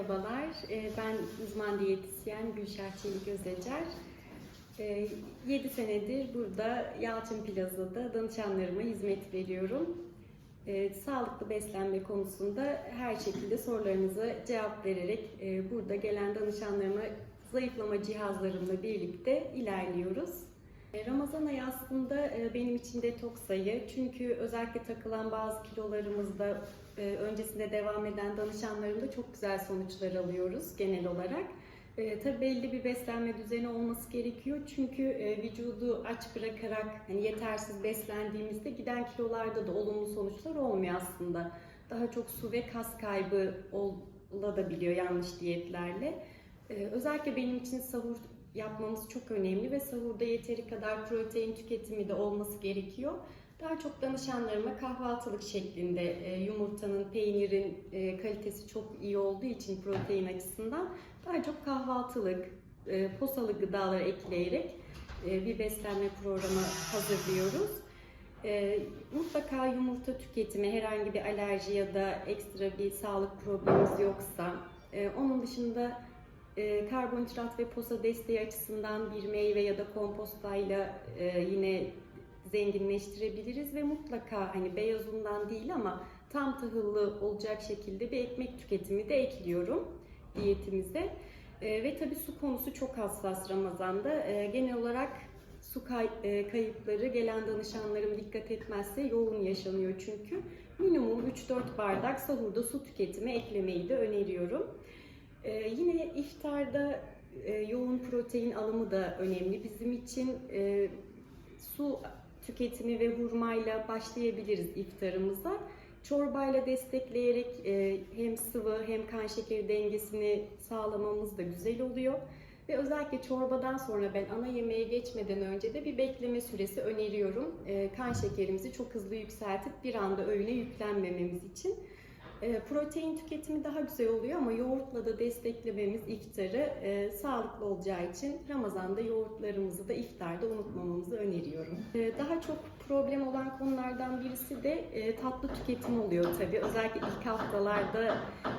Merhabalar, e, ben uzman diyetisyen Gülşah Çelik Özecer. 7 senedir burada Yalçın Plaza'da danışanlarıma hizmet veriyorum. E, Sağlıklı beslenme konusunda her şekilde sorularınıza cevap vererek e, burada gelen danışanlarıma zayıflama cihazlarımla birlikte ilerliyoruz. E, Ramazan ayı aslında e, benim için detoks ayı. Çünkü özellikle takılan bazı kilolarımızda e, öncesinde devam eden danışanlarımda çok güzel sonuçlar alıyoruz genel olarak. E, tabii belli bir beslenme düzeni olması gerekiyor. Çünkü e, vücudu aç bırakarak hani yetersiz beslendiğimizde giden kilolarda da olumlu sonuçlar olmuyor aslında. Daha çok su ve kas kaybı olabiliyor yanlış diyetlerle. E, özellikle benim için sahur yapmamız çok önemli ve sahurda yeteri kadar protein tüketimi de olması gerekiyor. Daha çok danışanlarıma kahvaltılık şeklinde e, yumurtanın, peynirin e, kalitesi çok iyi olduğu için protein açısından daha çok kahvaltılık, e, posalı gıdalar ekleyerek bir beslenme programı hazırlıyoruz. Mutlaka yumurta tüketimi, herhangi bir alerji ya da ekstra bir sağlık problemimiz yoksa, onun dışında karbonhidrat ve posa desteği açısından bir meyve ya da kompostayla yine zenginleştirebiliriz ve mutlaka hani beyaz undan değil ama tam tahıllı olacak şekilde bir ekmek tüketimi de ekliyorum diyetimize. E, ve tabii su konusu çok hassas Ramazan'da. E, genel olarak su kay- e, kayıpları gelen danışanlarım dikkat etmezse yoğun yaşanıyor çünkü. Minimum 3-4 bardak sahurda su tüketimi eklemeyi de öneriyorum. Ee, yine iftarda e, yoğun protein alımı da önemli. Bizim için e, su tüketimi ve hurmayla başlayabiliriz iftarımıza. Çorbayla destekleyerek e, hem sıvı hem kan şekeri dengesini sağlamamız da güzel oluyor. Ve özellikle çorbadan sonra ben ana yemeğe geçmeden önce de bir bekleme süresi öneriyorum. E, kan şekerimizi çok hızlı yükseltip bir anda öğüne yüklenmememiz için. E, protein tüketimi daha güzel oluyor ama yoğurtla da desteklememiz iftarı e, sağlıklı olacağı için Ramazan'da yoğurtlarımızı da iftarda unutmamamızı öneriyorum. E, daha çok problem olan konulardan birisi de e, tatlı tüketim oluyor tabii. Özellikle ilk haftalarda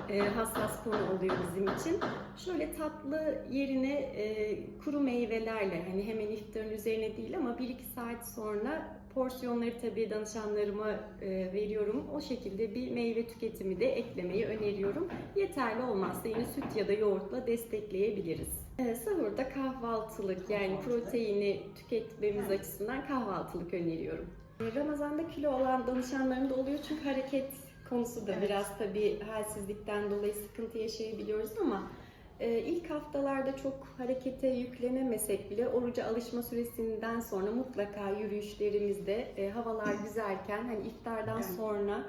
e, hassas konu oluyor bizim için. Şöyle tatlı yerine e, kuru meyvelerle hani hemen iftarın üzerine değil ama 1-2 saat sonra porsiyonları tabii danışanlarıma e, veriyorum. O şekilde bir meyve tüketimi de eklemeyi öneriyorum. Yeterli olmazsa yine süt ya da yoğurtla destekleyebiliriz. E, sahurda kahvaltılık yani proteini tüketmemiz açısından kahvaltılık öneriyorum. E, Ramazan'da kilo olan danışanlarım da oluyor çünkü hareket konusu da biraz tabii halsizlikten dolayı sıkıntı yaşayabiliyoruz ama ilk haftalarda çok harekete yüklenemesek bile oruca alışma süresinden sonra mutlaka yürüyüşlerimizde e, havalar güzelken hani iftardan sonra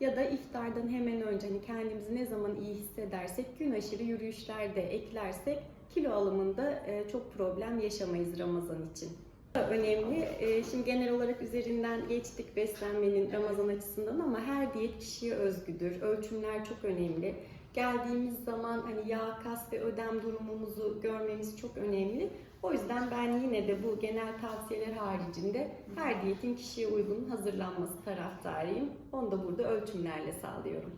ya da iftardan hemen önce hani kendimizi ne zaman iyi hissedersek gün aşırı yürüyüşler de eklersek kilo alımında e, çok problem yaşamayız Ramazan için. Önemli. E, Şimdi genel olarak üzerinden geçtik beslenmenin Ramazan açısından ama her diyet kişiye özgüdür. Ölçümler çok önemli geldiğimiz zaman hani yağ, kas ve ödem durumumuzu görmemiz çok önemli. O yüzden ben yine de bu genel tavsiyeler haricinde her diyetin kişiye uygun hazırlanması taraftarıyım. Onu da burada ölçümlerle sağlıyorum.